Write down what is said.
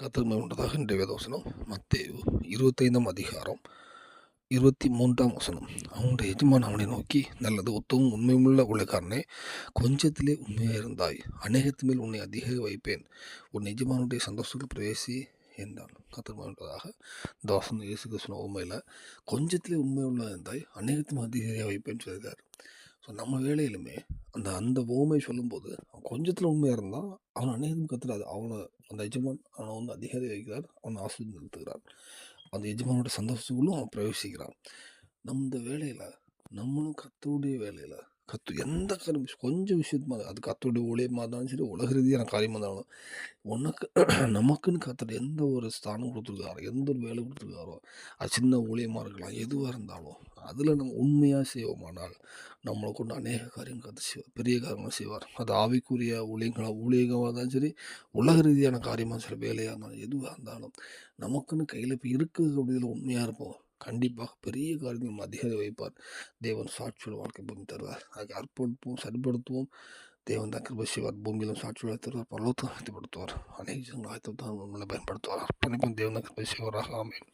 கத்தமை உண்டதாக இன்றைய வேதவசனம் மத்தேயு இருபத்தைந்தாம் அதிகாரம் இருபத்தி மூன்றாம் வசனம். அவனுடைய எஜமான் அவனை நோக்கி நல்லது உத்தமும் உண்மையுமுள்ள உலகாரனே கொஞ்சத்திலே உண்மையாக இருந்தாய். அநேகத்து மேல் உன்னை அதிக வைப்பேன். உன் எஜமானுடைய சந்தோஷத்தில் பிரவேசி என்றான். கத்தமை உண்டதாக தோசனம் இயேசு கிருஷ்ணன் உண்மையில் கொஞ்சத்திலே உண்மையுள்ள இருந்தாய் அநேகத்தும் அதிகாரியாக வைப்பேன்னு சொல்லியிருக்காரு. ஸோ நம்ம வேலையிலுமே அந்த அந்த ஓமை சொல்லும்போது கொஞ்சத்தில் உண்மையாக இருந்தால் அவன் அநேகம் கத்துறாது அவனை அந்த எஜமான் அவனை வந்து அதிகாரி வைக்கிறார் அவனை ஆசிரியர் நிறுத்துகிறார். அந்த எஜமானோட சந்தோஷத்துக்குள்ளும் அவன் பிரவேசிக்கிறான். நம்ம இந்த வேலையில் நம்மளும் கத்தருடைய வேலையில் கத்து எந்த காரியம் கொஞ்சம் விஷயத்துமா அது கத்தோடைய ஊழியமாக இருந்தாலும் சரி உலக ரீதியான காரியமாக இருந்தாலும் உனக்கு நமக்குன்னு கத்துட்டு எந்த ஒரு ஸ்தானம் கொடுத்துருக்காரோ எந்த ஒரு வேலை கொடுத்துருக்காரோ அது சின்ன ஊழியமாக இருக்கலாம் எதுவாக இருந்தாலும் அதில் நம்ம உண்மையாக செய்வோமானால் நம்மளை கொண்டு அநேக காரியங்கள் கற்று செய்வார் பெரிய காரியங்களை செய்வார். அது ஆவிக்குரிய ஊழியங்களாக ஊழியங்களாக இருந்தாலும் சரி உலக ரீதியான காரியமாக சரி வேலையாக இருந்தாலும் எதுவாக இருந்தாலும் நமக்குன்னு கையில் இப்போ இருக்கக்கூடியதில் உண்மையாக இருப்போம். கண்டிப்பாக பெரிய காரியங்கள் நம்ம அதிகாரி வைப்பார். தேவன் சாட்சியோட வாழ்க்கை பூமி தருவார். அதுக்கு அர்ப்பணிப்போம் சரிப்படுத்துவோம். தேவன் தான் கிருப செய்வார். பூமியிலும் சாட்சியோட தருவார். பரலோகத்தை ஆயத்தப்படுத்துவார் அநேக ஜனங்களை ஆயத்தத்தான் நம்மளை பயன்படுத்துவார். அர்ப்பணிப்பும். தேவன் தான் கிருப செய்வாராக. ஆமென்.